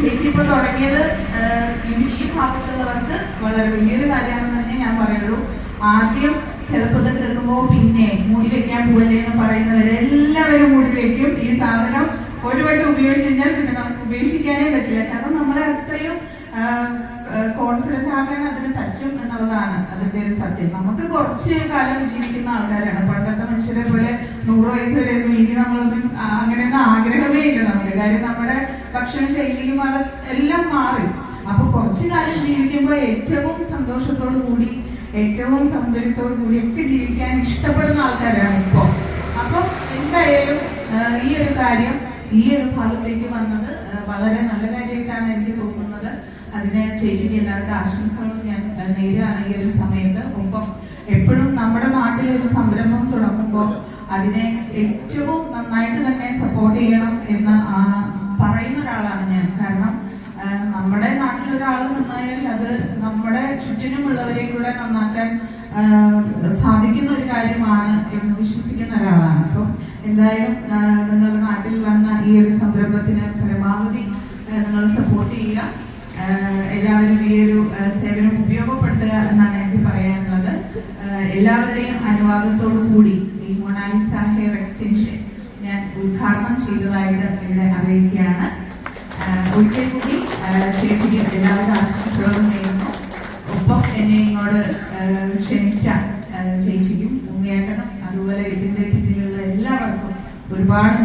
ചേച്ചി ഇപ്പൊ തുടങ്ങിയത് ഈ- ഭാഗത്തുള്ളവർക്ക് വളരെ വലിയൊരു കാര്യമാണെന്ന് തന്നെ ഞാൻ പറയുള്ളൂ. ആദ്യം ചിലപ്പോൾ ഇത് പിന്നെ മൂടി വെക്കാൻ പോവല്ലേ എന്ന് പറയുന്നവരെല്ലാവരും മൂടി വെക്കും. ഈ സാധനം ഒരു വട്ടം ഉപയോഗിച്ച് കഴിഞ്ഞാൽ പിന്നെ നമുക്ക് ഉപേക്ഷിക്കാനേ പറ്റില്ല. കാരണം നമ്മളെ അത്രയും കോൺഫിഡന്റ് ആകാൻ അതിന് പറ്റും എന്നുള്ളതാണ് അതിന്റെ ഒരു സത്യം. നമുക്ക് കുറച്ച് കാലം ജീവിക്കുന്ന ആൾക്കാരാണ്. പണ്ടത്തെ മനുഷ്യരെ പോലെ നൂറ് വയസ്സ് വരെ ഇനി നമ്മളൊന്നും ആ, അങ്ങനെയൊന്നും ആഗ്രഹമേ ഇല്ല നമുക്ക് കാര്യം നമ്മുടെ ഭക്ഷണ ശൈലിയും എല്ലാം മാറി. അപ്പൊ കുറച്ചു കാലം ജീവിക്കുമ്പോൾ ഏറ്റവും സന്തോഷത്തോടു കൂടി ഏറ്റവും സൗന്ദര്യത്തോടു കൂടി ഒക്കെ ജീവിക്കാൻ ഇഷ്ടപ്പെടുന്ന ആൾക്കാരാണ് ഇപ്പോ. അപ്പൊ എന്തായാലും ഈ ഒരു കാര്യം ഈ ഒരു ഭാഗത്തേക്ക് വന്നത് വളരെ നല്ല കാര്യമായിട്ടാണ് എനിക്ക് തോന്നുന്നത്. അതിന് ചേച്ചിക്ക് എല്ലാവരുടെ ആശംസകളും ഞാൻ നേരിടാണ് ഈ ഒരു സമയത്ത്. ഒപ്പം എപ്പോഴും നമ്മുടെ നാട്ടിൽ ഒരു സംരംഭം തുടങ്ങുമ്പോൾ അതിനെ ഏറ്റവും നന്നായിട്ട് തന്നെ സപ്പോർട്ട് ചെയ്യണം എന്ന് ആ, പറയുന്ന ഒരാളാണ് ഞാൻ കാരണം ആ, നമ്മുടെ നാട്ടിലൊരാൾ നന്നായാൽ അത് നമ്മുടെ ചുറ്റിനുമുള്ളവരെ കൂടെ നന്നാക്കാൻ സാധിക്കുന്ന ഒരു കാര്യമാണ് എന്ന് വിശ്വസിക്കുന്ന ഒരാളാണ്. അപ്പം എന്തായാലും നിങ്ങളുടെ നാട്ടിൽ വന്ന ഈ ഒരു സംരംഭത്തിന് പരമാവധി നിങ്ങൾ സപ്പോർട്ട് ചെയ്യുക. എല്ലാവരും ഈ ഒരു സേവനം ഉപയോഗപ്പെടുത്തുക എന്നാണ് എനിക്ക് പറയാനുള്ളത്. എല്ലാവരുടെയും അനുവാദത്തോടു കൂടി ഈ മൊണാലിസ ഹെയർ എക്സ്റ്റൻഷൻ ഞാൻ ഉദ്ഘാടനം ചെയ്തതായിട്ട് ഇവിടെ അറിയിക്കുകയാണ്. ഒരിക്കൽ കൂടി ചേച്ചിക്ക് എല്ലാവരും ആശംസകളും ഒപ്പം എന്നെ ഇങ്ങോട്ട് ക്ഷണിച്ച ചേച്ചിക്കും അതുപോലെ ഇതിന്റെ പിന്നിലുള്ള എല്ലാവർക്കും ഒരുപാട്